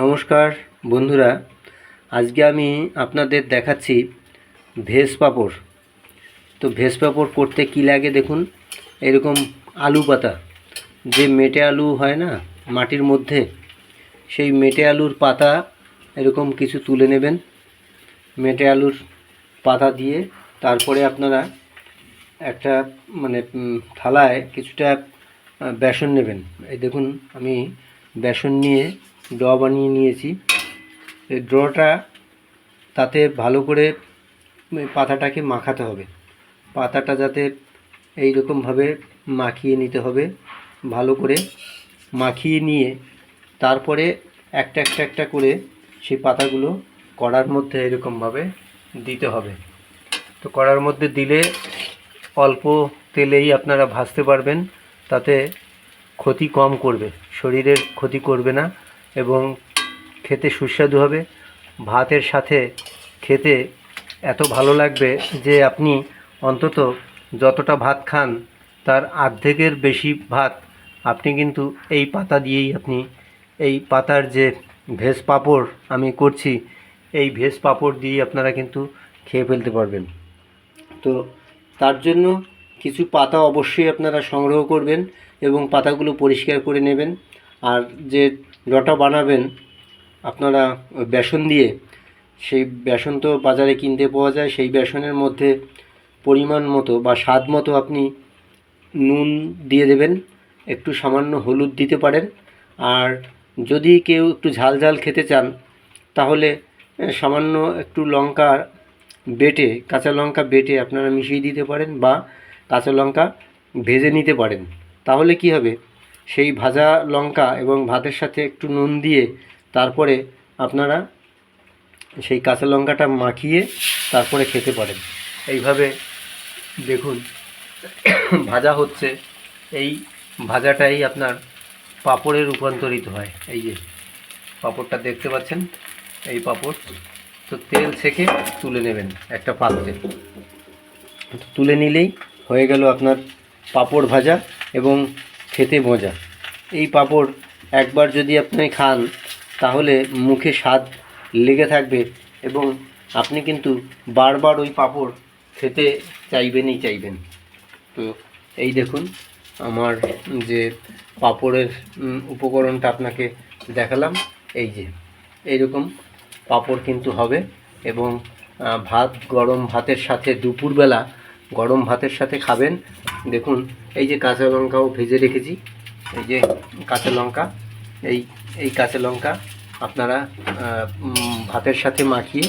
নমস্কার, বন্ধুরা। আজকে আমি আপনাদের দেখাচ্ছি ভেজ পাঁপড়। তো ভেজ পাঁপড় করতে কী লাগে দেখুন? এরকম আলু পাতা। যে মেটে আলু হয় না, মাটির মধ্যে, সেই মেটে আলুর পাতা এরকম কিছু তুলে নেবেন। মেটে আলুর পাতা দিয়ে তারপরে আপনারা একটা মানে থালায় কিছুটা বেসন নেবেন। এই দেখুন, আমি বেসন নিয়ে ড বানিয়ে নিয়েছি। এই ড্রটা তাতে ভালো করে পাতাটাকে মাখাতে হবে। পাতাটা যাতে এই রকমভাবে মাখিয়ে নিতে হবে। ভালো করে মাখিয়ে নিয়ে তারপরে একটা একটা একটা করে সেই পাতাগুলো কড়ার মধ্যে এরকমভাবে দিতে হবে। তো কড়ার মধ্যে দিলে অল্প তেলেই আপনারা ভাজতে পারবেন। তাতে ক্ষতি কম করবে। শরীরের ক্ষতি করবে না। এবং খেতে সুস্বাদু হবে। ভাতের সাথে খেতে এত ভালো লাগবে যে আপনি অন্তত যতটা ভাত খান, তার অর্ধেকের বেশি ভাত আপনি কিন্তু এই পাতা দিয়েই আপনি এই পাতার যে ভেজ পাঁপড় আমি করছি, এই ভেজ পাঁপড় দিয়ে আপনারা কিন্তু খেয়ে ফেলতে পারবেন। তো তার জন্য কিছু পাতা অবশ্যই আপনারা সংগ্রহ করবেন এবং পাতাগুলো পরিষ্কার করে নেবেন। আর যে ডটা বানাবেন, আপনারা বেসন দিয়ে, সেই বেসন তো বাজারে কিনতে পাওয়া যায়, সেই বেসনের মধ্যে পরিমাণ মতো বা স্বাদ মতো আপনি নুন দিয়ে দেবেন, একটু সামান্য হলুদ দিতে পারেন। আর যদি কেউ একটু ঝাল ঝাল খেতে চান, তাহলে সামান্য একটু লঙ্কা বেটে, কাঁচা লঙ্কা বেটে আপনারা মিশিয়ে দিতে পারেন বা কাঁচা লঙ্কা ভেজে নিতে পারেন। তাহলে কি হবে? সেই ভাজা লঙ্কা এবং ভাতের সাথে একটু নুন দিয়ে তারপরে আপনারা সেই কাঁচা লঙ্কাটা মাখিয়ে তারপরে খেতে পারেন। এইভাবে দেখুন, ভাজা হচ্ছে। এই ভাজাটাই আপনার পাঁপড়ে রূপান্তরিত হয়। এই যে পাঁপড়টা দেখতে পাচ্ছেন? এই পাঁপড়। তো তেল ছেঁকে তুলে নেবেন একটা পাত্রে। তুলে নিলেই হয়ে গেল আপনার পাঁপড় ভাজা এবং খেতে মজা। এই পাঁপড় একবার যদি আপনি খান, তাহলে মুখে স্বাদ লেগে থাকবে এবং আপনি কিন্তু বারবার ওই পাঁপড় খেতে চাইবেনই চাইবেন। তো এই দেখুন, আমার যে পাঁপড়ের উপকরণটা আপনাকে দেখালাম, এই যে। এইরকম পাঁপড় কিন্তু হবে এবং ভাত, গরম ভাতের সাথে দুপুরবেলা গরম ভাতের সাথে খাবেন। দেখুন, এই যে কাঁচা লঙ্কাও ভেজে রেখেছি। এই যে কাঁচা লঙ্কা, এই এই কাঁচা লঙ্কা আপনারা ভাতের সাথে মাখিয়ে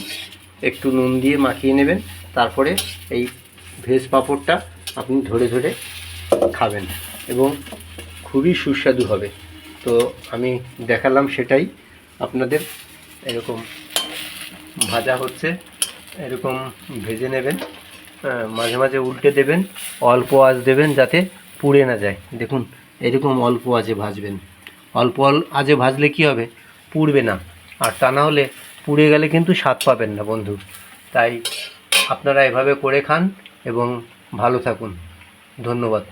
একটু নুন দিয়ে মাখিয়ে নেবেন। তারপরে এই ভেজ পাঁপড়টা আপনি ধরে ধরে খাবেন এবং খুবই সুস্বাদু হবে। তো আমি দেখালাম সেটাই। আপনাদের এরকম ভাজা হচ্ছে, এরকম ভেজে নেবেন। মাঝে মাঝে উল্টে দেবেন, অল্প আঁচ দেবেন যাতে পুড়ে না যায়। দেখুন, এরকম অল্প আঁচে ভাজবেন। অল্প অল- আঁচে ভাজলে কি হবে? পুড়বে না। আর তা না হলে পুড়ে গেলে কিন্তু স্বাদ পাবেন না, বন্ধু। তাই আপনারা এভাবে করে খান এবং ভালো থাকুন। ধন্যবাদ।